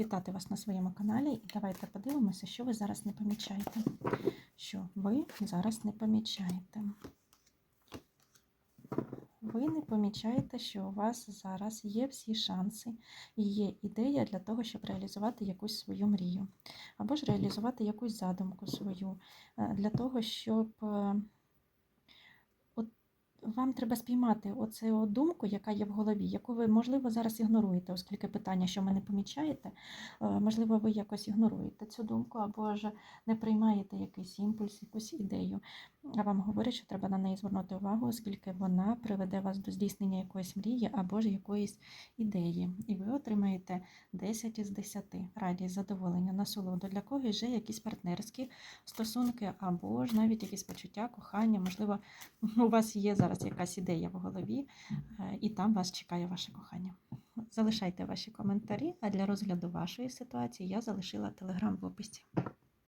вітати вас на своєму каналі і давайте подивимося, що ви зараз не помічаєте. Що ви зараз не помічаєте. Ви не помічаєте, що у вас зараз є всі шанси і є ідея для того, щоб реалізувати якусь свою мрію, або ж реалізувати якусь задумку свою, е, для того, щоб е, вам треба спіймати оцю думку, яка є в голові, яку ви, можливо, зараз ігноруєте, оскільки питання, що ви не помічаєте, е, можливо, ви якось ігноруєте цю думку, або ж не приймаєте якийсь імпульс, якусь ідею. А вам говорять, що треба на неї звернути увагу, оскільки вона приведе вас до здійснення якоїсь мрії або ж якоїсь ідеї. І ви отримаєте 10 із 10. Радість, задоволення, насолоду. Для когось вже якісь партнерські стосунки, або ж навіть якісь почуття, кохання. Можливо, у вас є зараз якась ідея в голові, е, і там вас чекає ваше кохання. Залишайте ваші коментарі, а для розгляду вашої ситуації я залишила телеграм в описі.